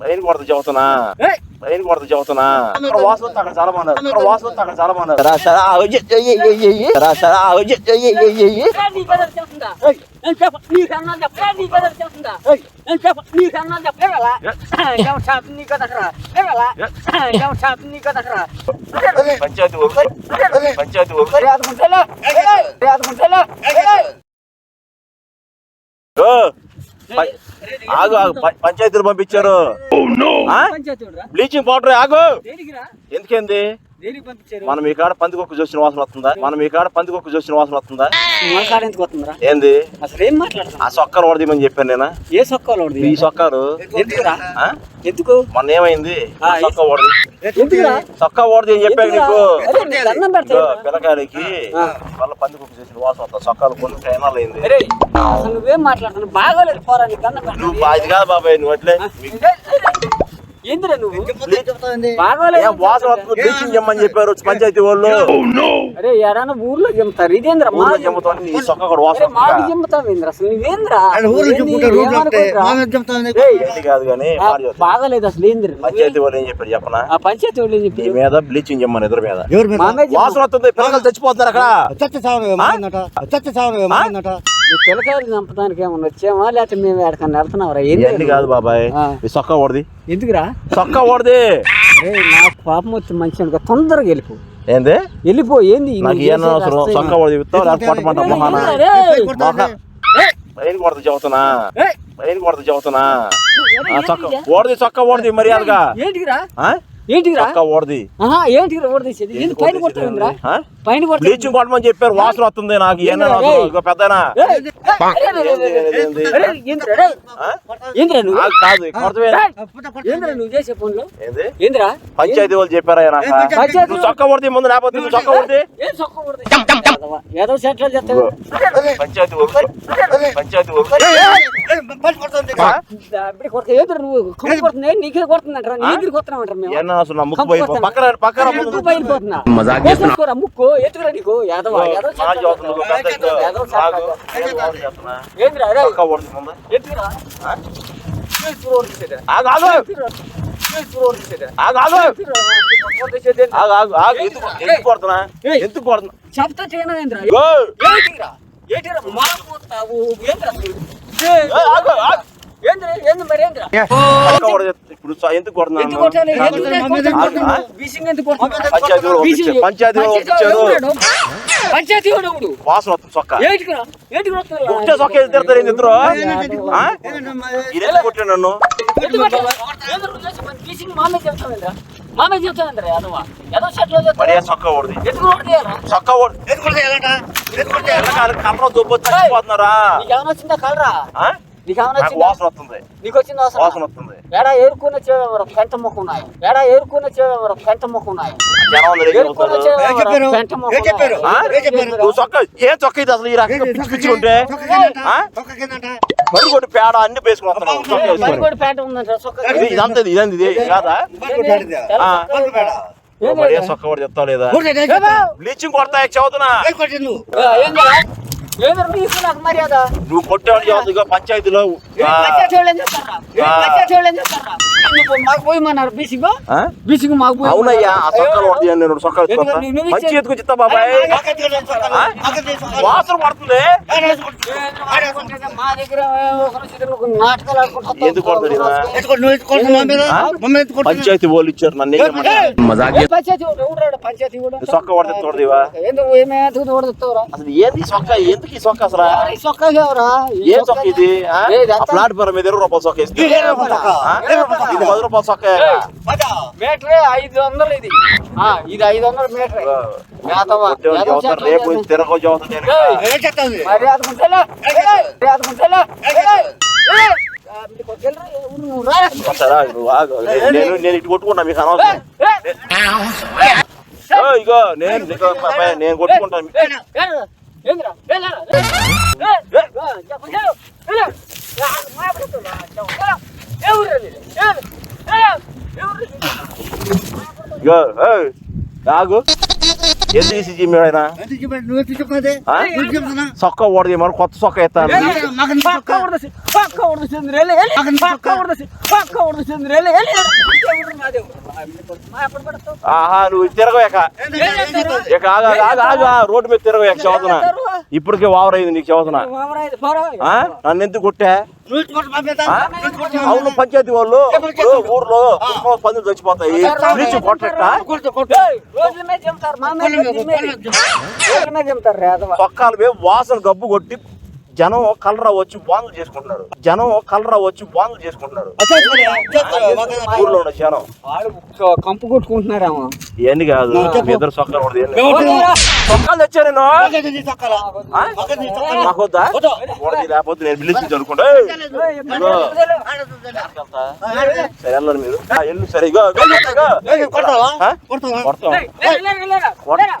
పైన కొడత చెబుతున్నా పైన కొడత చెబుతున్నా వస్తే అక్కడ చాలా మంది అక్కడ వస్తే అక్కడ చాలా కదకరా పంచాయతీ పంచాయతీ ఆగు ఆగు పంచాయతీలు పంపించారు. బ్లీచింగ్ పౌడర్ ఆగు. ఎందుకేంది? మనం ఈ కాడ పందికొక్కు చూసిన వాసన వస్తుందా? మనం ఈ కాడ పందికొక్కు చూసిన వాసన వస్తుందా? ఏంది? అసలు ఏం మాట్లాడుతున్నా ఆ సొక్కలు వాడదీమని చెప్పాను నేను. ఏ సొక్కాలు ఈ ఆ? ఎందుకు? మొన్న ఏమైంది? సొక్క ఓడది ఎందుకురా? సొక్క ఓడది అని చెప్పాను నీకు? పిల్లకాయలకి వాళ్ళ పందికొక్కు చేసిన వాసన వస్తుంది? సొక్కలు కొన్ని టైనాలు అయింది. నువ్వేం మాట్లాడుతున్నావు? బాగోలేదు పోరా నీకు నువ్వు ఇది కాదు బాబాయ్ నువ్వు అట్లే. ఏందిరా నువ్వు? బ్లీచింగ్ చెమ్మని చెప్పారు పంచాయతీ వాళ్ళు? అరే ఎడన్నా ఊర్లో చెమ్ముతారు ఇదేంద్రా మా ఊర్లో చెమ్ముతాను నీ సొక్క కూడా వాసన అరే మాకు? చెమ్ముతావు ఏంద్రా? అసలు నువ్వేంద్రా ఊర్లో? చెప్పుకుంటారు కాదు కానీ. బాగోలేదు అసలు ఏంద్రా? పంచాయతీ వాళ్ళు ఏం చెప్పారు చెప్పనా? ఆ పంచాయతీ వాళ్ళు ఏం చెప్పారు? మీద బ్లీచింగ్ చెమ్మని ఇద్దరు మీద. వాసన వస్తుంది పిల్లలు చచ్చిపోతారు అక్కడ. చచ్చ చావను మానట చచ్చ చావను పిల్లకాయలు చంపడానికి ఏమన్నా వచ్చామా? లేకపోతే మేము ఎక్కడికన్నా వెళ్తున్నావురా ఇవన్నీ ఏంది కాదు బాబాయ్. ఆ. ఈ సొక్క ఓడది. ఎందుకురా? సొక్క ఓడది. అరే నాకు పాపం వచ్చి మంచి అనుకో తొందరగా వెళ్ళిపో. ఏంది? వెళ్ళిపో ఏంది? నాకు నువ్వు ఏం అవసరం సొక్క ఓడది విత్తావు? లేకపోతే కొట్టమంట మొహాన? ఏందిరా? మొహ. కొడత చెబుతున్నా. కొడత చెబుతున్నా. ఆ, ఏంటిరా? సొక్క ఓడది సొక్క ఓడది మర్యాదగా. ఏంటిరా ఆ? ఏంటిరా ఓడది. పైన? పైన బ్లీచింగ్ చెప్పారు వాసన వస్తుంది నాకు ఏందిరా నువ్వు? కాదు ఏందిరా నువ్వు చేసే ఏందిరా పంచాయతీ వాళ్ళు చెప్పారా నాకు పంచాయతీ నువ్వు చొక్క కొడితే ముందు లేకపోతే నువ్వు చొక్క కొడితే ఏం సొక్క కొడతా ఏదో సెట్లో చేస్తావు పంచాయతీ ఒకటి పంచాయతీ ఒకటి ఇప్పుడు కొడతా ఏందిరా నువ్వు? కమ్ము కొడుతుంది నీకే కొడుతుందంటారా నీ దగ్గరికి వస్తున్నామంటారా మేము? ఏమన్నా అసలు ముక్కు పోయి పక్కన పక్కన ముక్కు బయలుపోతున్నా మజాక్ ముక్కు ఎత్తుకురా నీకు యాదవ యాదవ చేస్తున్నా. ఏందిరా రే. ఎత్తుకురా ఆగు ఆగు ఆగు ఎందుకు కొడుతున్నా. ఎందుకు కొడుతున్నా చెప్తా చేయనవేంద్రా గో. ఏంటిరా ఏంటిరా మారిపోతావు ఏంద్రా ఏయ్, ఆగు ఆగు ఇప్పుడు ఎందుకు ఎందుకు ఎందుకు ఎందుకు? పంచాయతీ? వాసన వస్తుంది చొక్కా? ఒకటే చొక్కా వేసి తిడతారు ఏంది ఇద్దరు? ఇదే కొట్టాడు నన్ను? ఎందుకు మామే చెప్తావేంద్రా యాదవ యాదవ షర్ట్లో? ఏ చొక్కా ఓడిది ఎందుకు కొడతాయారా? చొక్కా ఓడి కలర్ దుబ్బ చచ్చిపోతున్నారా? నీకేమైనా వచ్చిందా? కలరా. నాకు వాసన వస్తుంది. నీకు వచ్చిందా వాసన వస్తుంది. ఎడా ఏరుకున్న చేవరం పెంట మొక్క ఉన్నాయి ఎడా ఏరుకున్న చేవరం పెంట మొక్క ఉన్నాయి ఏం చొక్కా ఇది అసలు? ఈ రకంగా పిచ్చి పిచ్చి ఉంటే? మరి కొట్టి పేడ అన్ని వేసుకుని వస్తున్నావు. చొక్కా మరి వేసుకొని. కూడా పెంట ఉందంట చొక్కా ఇది ఇదంతా ఇది ఇదంతా ఇది. కాదా? మరి ఏ లేదు. కూడా? బ్లీచింగ్ కొడతా చదువుతున్నా నీకు మర్యాద? నువ్వు కొట్టేవాడు ఇగో పంచాయతీలో మాకు పోయమన్నారు? బీసింగ్? బీసింగ్ మాకు పోయి అవునయ్యా ఆ నేను మంచి బాబాయ్? వాసన పడుతుంది? మా దగ్గర నాటకాలు ఆడుకుంటా ఎందుకు పంచాయతీ వాళ్ళు ఇచ్చారు నన్ను పంచాయతీ. తోడదివా? ఎందుకు ఏమే ఎత్తుకుని ఓడుతావురా? అసలు ఏంది ఈ చొక్కా ఎందుకు ఈ చొక్కా అసలు? ఈ ఏం చొక్కా ఇది ఆ? ఏది ఆ అంతా? ప్లాట్ పేరు మీద రూపాయలు చొక్కా ఇస్తే ఇది పది రూపాయలు చొక్కా ఏయ్, మీటరే ఐదు వందలు ఇది ఆ, ఇది ఐదు వందల మీటరే రేపు. తిరగ నేను. నేను- ఇటు కొట్టుకుంటా మీకు అనవసరం ఇగో నేను నేను కొట్టుకుంటాను ఏయ్, ఏయ్, ఏందిరా? ఏయ్, లేరా? ఏయ్, ఏయ్, ఏయ్, చెప్పు, చెప్పు, వెళ్ళు. రా, మా అప్పుడు రా, చెప్పు, వెళ్ళు. ఎవరు ఆగు. ఎందుకు తీసి జిమ్మాడు ఆయన? సొక్క ఓడది మరి కొత్త సొక్క ఎత్తాను. ఆహా నువ్వు తిరగవేక? ఇక. ఆగా ఆగా ఆగా రోడ్డు మీద తిరగవేక చదువుతున్నా. ఇప్పటికే ఓవర్ అయింది నీకు చదువుతున్నా? నన్ను ఎందుకు కొట్టా? అవును పంచాయతీ వాళ్ళు ఊర్లో పందులు చచ్చిపోతాయి. పక్కాలు మేము వాసన గబ్బు కొట్టి జనం కలరా వచ్చి బాందులు చేసుకుంటున్నారు జనం కలరా వచ్చి బాందులు చేసుకుంటున్నారు ఊర్లో ఉన్న జనం కంపు కొట్టుకుంటున్నారేమో ఇవన్నీ కాదు ఇద్దరు సొక్కలు. సొక్కలు తెచ్చా నేను? మాకొద్దా లేకపోతే నేను పిలిచి. ఆడదు. సరే వెళ్ళండి మీరు వెళ్ళు సరే? కొడతాం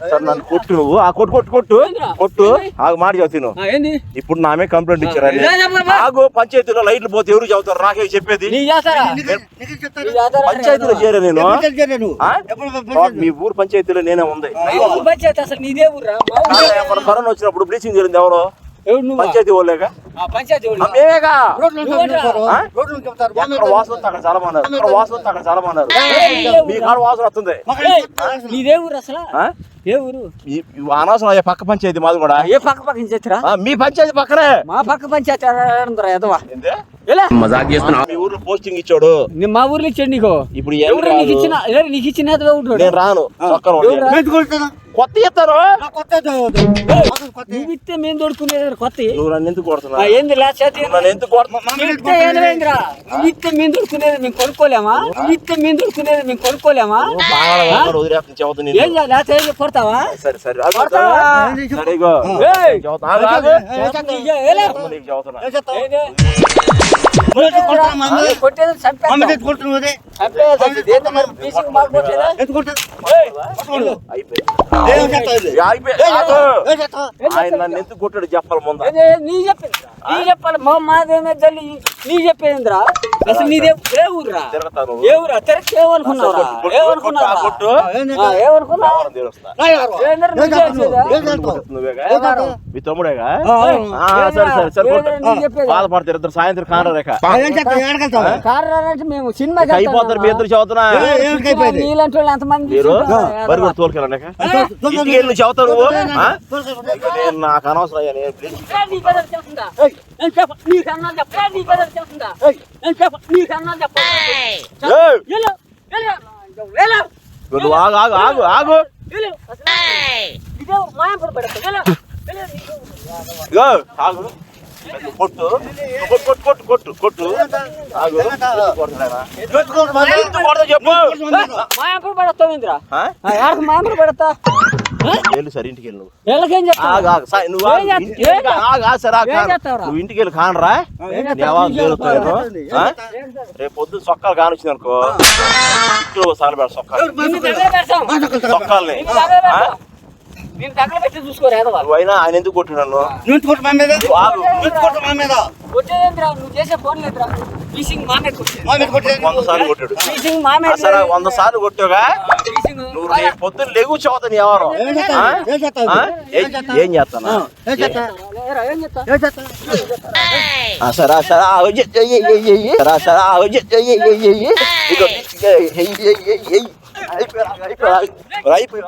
సరే నన్ను కొట్టు నువ్వు. ఆ కొట్టు కొట్టు కొట్టు. కొట్టు. ఆగు మాట చదువుతాను ఇప్పుడు నామే కంప్లైంట్ ఇచ్చారని. ఆగు పంచాయతీలో లైట్లు పోతే ఎవరు చదువుతారు? నాకే చెప్పేది? పంచాయతీలో చేరా నేను? మీ ఊరు పంచాయతీలో నేనే ఉంది. కరోనా వచ్చినప్పుడు బ్లీచింగ్ జరిగింది ఎవరు? పంచాయతీ వాళ్ళేగా? వాసన అక్కడ చాలా వాసన వస్తే అక్కడ చాలా ఏయ్, మీ కాడ వాసన వస్తుంది. నీదే ఊరు అసలు? ఆ? ఏ ఊరు? అనవసరం పక్క పంచాయతీ మాది కూడా. ఏ పక్క పక్కన చేతురా ఆ, మీ పంచాయతీ పక్కనే. మా పక్క పంచాయతీ ఎదవా? ఏందే? ఎలా మీ ఊర్లో పోస్టింగ్ ఇచ్చాడు. మా ఊర్లో ఇచ్చాడు నీకు? ఇప్పుడు ఎవరు నీకు. ఇచ్చిన ఎవరు నీకు ఇచ్చిన నేను రాను. కొత్త ఇస్తారు. నువ్వు ఇస్తే మేము దొడుకునేది కొత్త? నువ్వు నన్ను ఎందుకు కొడుతున్నా ఆ, ఏంది లా చేతి నువ్వు నన్ను ఎందుకు కొడుతున్నా నువ్వు ఇస్తే మేము దొడుకునేది మేము కొనుక్కోలేమా? నువ్వు ఇస్తే మేము దొడుకునేది మేము కొనుక్కోలేమా? ఏం చేయాలి కొడతావా? సరే సరే కొడతావా? కొట్టేది? చంపేది? ఆయన నన్ను ఎందుకు కొట్టాడు చెప్పాలి ముందు. నీ చెప్పింది. నీ చెప్పాలి. మా మాదేమే తల్లి నీ చెప్పేంద్రా అసలు నీదే ఏ ఊరురా ఏ ఊరా? తిరగ ఏమనుకున్నావురా? ఏమనుకున్నావు ఎవరిని తెలుస్తా రా ఎవరు? ఏందరు ఏం నువ్వు చెప్తావు? చేసేదా? ఏం చెప్తావు? నువ్వేగా ఏం చెప్తావు? మీ తమ్ముడేగా? సరే సరే సరే? బాధపడతారు ఇద్దరు సాయంత్రం కానరా రేఖ? కారణాలంటే మేము సినిమా అయిపోతారు మీ ఇద్దరు చదువుతున్నా? నీలాంటి వాళ్ళు ఎంతమంది మీరు? బరి కూడా తోలుకెళ్ళండి ఇంటికి వెళ్ళి చదువుతావు నాకు అనవసరం అయ్యా నేను చెప్ప నీకన్నా చెప్ప ఏ, నీ కథలు చెప్తుందా? నేను చెప్ప నీకన్నా చెప్ప! వెళ్ళు, వెళ్ళు, వెళ్ళు. నువ్వు ఆగు ఆగు ఆగు ఆగు కొట్టు కొట్టు కొట్టు కొట్టు కొట్టు ఆగు చెప్పు మాయంపురం పెడతావు ఇంద్రా మాయంపురం పెడతా వెళ్ళు సరే ఇంటికి వెళ్ళి. నువ్వు వీళ్ళకేం చెప్తావు ఆగు ఆగు సరే, నువ్వు ఆగు. ఏం చేస్తా- ఇంటికి వెళ్ళి సరే కానరా? రేపు పొద్దున్న సొక్కాలు కానొచ్చింది అనుకో. ఇంట్లో సార్లు పెడ సొక్కాలు. సొక్కాలని. నువ్వు అయినా ఆయన ఎందుకు కొట్టు నన్ను? నువ్వు ఎందుకు కొట్టు మా మీద? నువ్వు చేసే ఫోన్ లేదురా వంద సార్లు కొట్టాడు వంద సార్లు కొట్టావుగా నువ్వు రేపు పొద్దున్న లెగు చదువుతాను ఎవరు ఏం చేస్తానా సరే సరే. సరే సరే. అయిపోయి,